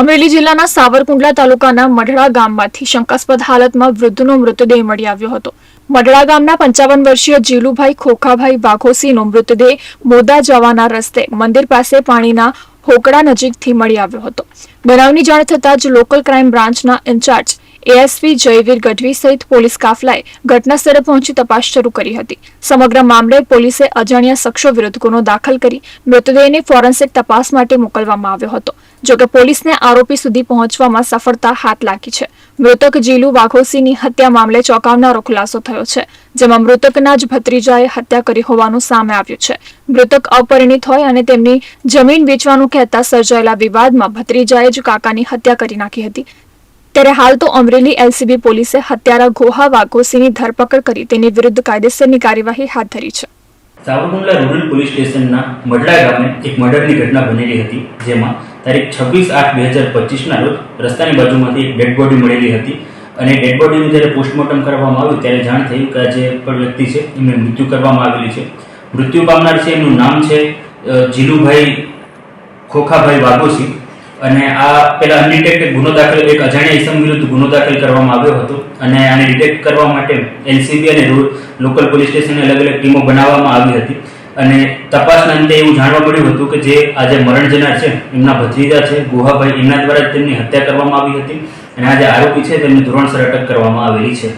અમરેલી જિલ્લાના સાવરકુંડલા તાલુકાના મઢડા ગામમાંથી શંકાસ્પદ હાલતમાં વૃદ્ધનો મૃતદેહ મળી આવ્યો હતો. મઢડા ગામના પંચાવન વર્ષીય જીલુભાઈ ખોખાભાઈ વાઘોસીનો મૃતદેહ મોદા જવાના રસ્તે મંદિર પાસે પાણીના હોકડા નજીકથી મળી આવ્યો હતો. બનાવની જાણ થતાં જ લોકલ ક્રાઇમ બ્રાન્ચના in charge ASP Jayveer Gadhvi સહિત પોલીસ કાફલાએ ઘટનાસ્થળે પહોંચી તપાસ શરૂ કરી હતી. સમગ્ર મામલે પોલીસે અજાણ્યા શખ્સો વિરુદ્ધ ગુનો દાખલ કરી મૃતદેહને ફોરેન્સિક તપાસ માટે મોકલવામાં આવ્યો હતો. જોકે પોલીસને આરોપી સુધી પહોંચવામાં સફળતા હાથ લાગી છે. મૃતક જીલુ વાઘોસીની હત્યા મામલે ચોંકાવનારો ખુલાસો થયો છે, જેમાં મૃતકના જ ભત્રીજાએ હત્યા કરી હોવાનું સામે આવ્યું છે. મૃતક અપરિણિત હોય અને તેમની જમીન વેચવાનું કહેતા સર્જાયેલા વિવાદમાં ભત્રીજાએ જ કાકાની હત્યા કરી નાખી હતી. ત્યારે હાલ તો અમરેલી એલસીબી પોલીસે હત્યારા ગોહા વાઘોસીની ધરપકડ કરી તેની વિરુદ્ધ કાયદેસરની કાર્યવાહી હાથ ધરી છે. સાવરકુંડલા રૂરલ પોલીસ સ્ટેશનના મડલા ગામે એક મર્ડરની ઘટના બનેલી હતી, જેમાં તારીખ છવ્વીસ આઠ બે હજાર પચીસના રોજ રસ્તાની બાજુમાંથી એક ડેડ બોડી મળેલી હતી અને ડેડ બોડીનું જ્યારે પોસ્ટમોર્ટમ કરવામાં આવ્યું ત્યારે જાણ થઈ કે જે પણ વ્યક્તિ છે, એમને મૃત્યુ કરવામાં આવેલી છે. મૃત્યુ પામનાર છે, એમનું નામ છે જીલુભાઈ ખોખાભાઈ વાઘોસી. અને આ પેલા અનડિટેક્ટેડ ગુનો દાખલ, એક અજાણ્યા ઇસમ વિરુદ્ધ ગુનો દાખલ કરવામાં આવ્યો હતો. અને આને ડિટેક્ટ કરવા માટે એલસીબી અને લોકલ પોલીસ સ્ટેશને અલગ અલગ ટીમો બનાવવામાં આવી હતી. અને તપાસના અંતે એવું જાણવા મળ્યું હતું કે જે આજે મરણ જનાર છે, એમના ભત્રીજા છે, ગુહાભાઈ, એમના દ્વારા તેમની હત્યા કરવામાં આવી હતી. અને આજે આરોપી છે, તેમની ધોરણસર અટક કરવામાં આવેલી છે.